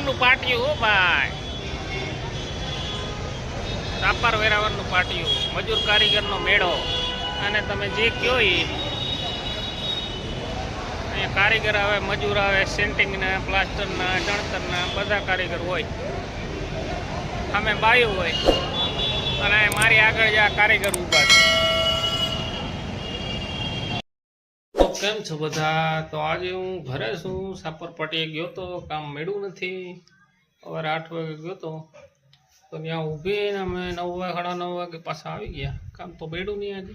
વેરાવળનું પાટિયું, હો ભાઈ. સાપર વેરાવળનું પાટિયું, મજૂર કારીગરનો મેળો. અને તમે જે કહો એ અહીંયા કારીગર આવે, મજૂર આવે સેન્ટિંગના પ્લાસ્ટરના ચણતરના બધા કારીગર હોય. અમે બાયું હોય. અને મારી આગળ જે કારીગર ઊભા છે તો કેમ છો બધા? તો આજે હું ઘરે છું. સાપરપટીએ ગયો તો કામ મળ્યું નથી. સવારે આઠ વાગે ગયો તો. તો ત્યાં ઊભી અમે નવ વાગે, સાડા નવ વાગે પાછા આવી ગયા. કામ તો મળ્યું નહીં આજે.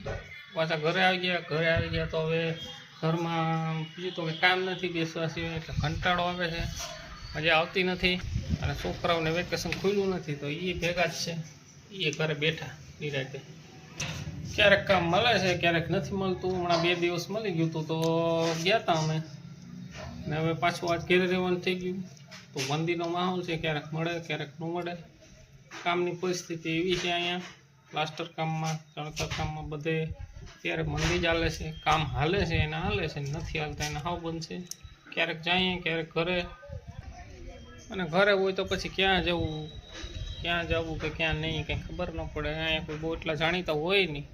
પાછા ઘરે આવી ગયા. ઘરે આવી ગયા તો હવે ઘરમાં બીજું તો કંઈ કામ નથી બેસવા સિવાય, એટલે કંટાળો આવે છે. મજા આવતી નથી અને છોકરાઓને વેકેશન ખુલ્યું નથી, તો એ ભેગા જ છે. એ ઘરે બેઠા નિરાતે. ક્યારેક કામ મળે છે, ક્યારેક નથી મળતું. હમણાં બે દિવસ મળી ગયું હતું તો ગયા હતા અમે. ને હવે પાછું આજ ઘેરે રહેવાનું થઈ ગયું. તો મંદિરનો માહોલ છે, ક્યારેક મળે, ક્યારેક ન મળે. કામની પરિસ્થિતિ એવી છે અહીંયા. પ્લાસ્ટર કામમાં, ચણતર કામમાં બધે ત્યારે મંદી ચાલે છે, કામ હાલે છે, એને હાલે છે નથી હાલતા, એને હાવ બંધ છે. ક્યારેક જઈએ, ક્યારેક ઘરે. અને ઘરે હોય તો પછી ક્યાં જવું? ક્યાં જવું કે ક્યાં નહીં, કંઈ ખબર ન પડે. અહીંયા કોઈ બહુ એટલા જાણીતા હોય નહીં.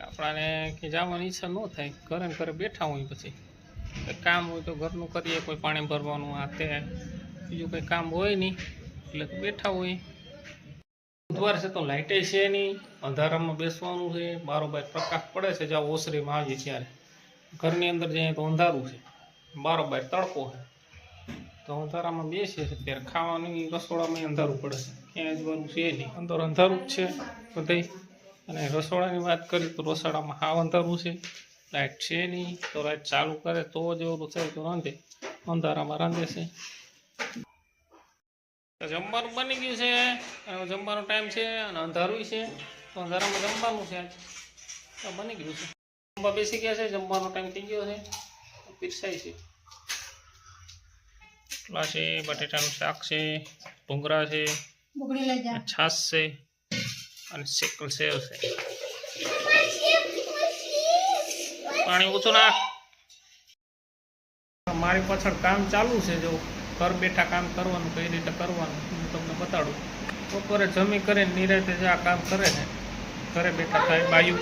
આપણાને કે જવાની ઈચ્છા ન થાય, ઘરે ઘરે બેઠા હોય પછી. કામ હોય તો ઘરનું કરીએ, કોઈ પાણી ભરવાનું આ તે. બીજું કંઈ કામ હોય નહીં, એટલે બેઠા હોય. બુધવાર છે તો લાઇટે છે નહીં, અંધારામાં બેસવાનું છે બારોબાર પ્રકાશ પડે છે જ્યાં ઓસરીમાં આવીએ ત્યારે. ઘરની અંદર જઈએ તો અંધારું છે બારોબાર તડકો છે. તો અંધારામાં બેસીએ છીએ ત્યારે ખાવાની રસોડામાં અંધારું પડે છે. ક્યાંય જવાનું છે નહીં. અંદર અંધારું જ છે બધે. અને રસોડાની વાત કરીએ તો રસોડામાં હાવ અંધારું છે. લાઇટ છે નહીં તો લાઇટ ચાલુ કરે તો જ એવું તો રાંધે. અંધારામાં રાંધે છે. જમવાનું બની ગયું છે અને જમવાનો ટાઈમ છે અને અંધારું છે. તો અંધારામાં જમવાનું છે આજ. બની ગયું છે. જમવા બેસી ગયા છે જમવાનો ટાઈમ થઈ ગયો છે. પીરસાય છે. એટલા છે બટેટાનું શાક છે ભૂંગળા છે છાશ છે. અને શેકલ સેવ છે. પાણી ઓછું નાખ. મારી પાછળ કામ ચાલુ છે જો ઘર બેઠા કામ કરવાનું કઈ રીતે કરવાનું હું તમને બતાડું. બપોરે જમી કરીને નિરાતે જે આ કામ કરે છે. ઘરે બેઠા થાય બાયું.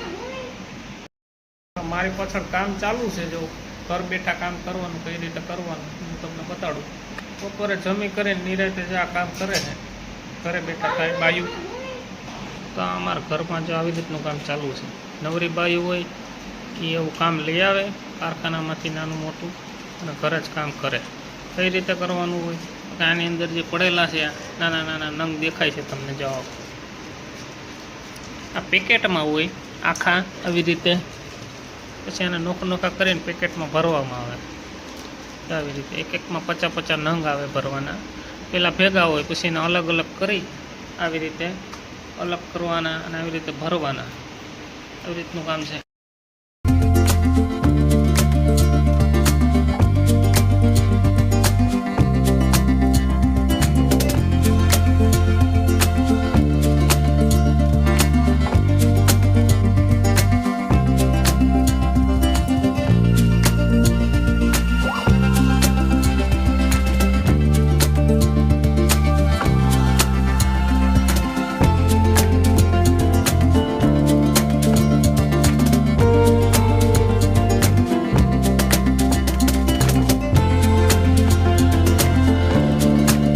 મારી પાછળ કામ ચાલુ છે જો ઘર બેઠા કામ કરવાનું કઈ રીતે કરવાનું હું તમને બતાડું. બપોરે જમી કરીને નિરાતે જે આ કામ કરે છે. ઘરે બેઠા થાય બાયું. તો અમારા ઘરમાં જો આવી રીતનું કામ ચાલુ છે. નવરી બાઈ હોય કે એવું કામ લઈ આવે કારખાનામાંથી નાનું મોટું અને ઘરે જ કામ કરે. કઈ રીતે કરવાનું હોય? તો આની અંદર જે પડેલા છે નાના નાના નંગ દેખાય છે તમને જવાબ આ પેકેટમાં હોય, આખા આવી રીતે, પછી એને નોખા નોખા કરીને પેકેટમાં ભરવામાં આવે. આવી રીતે એક એકમાં પચાસ પચાસ નંગ આવે ભરવાના. પહેલાં ભેગા હોય, પછી એને અલગ અલગ કરી, આવી રીતે અલગ કરવાના અને આવી રીતે ભરવાના. આવી રીતનું કામ છે.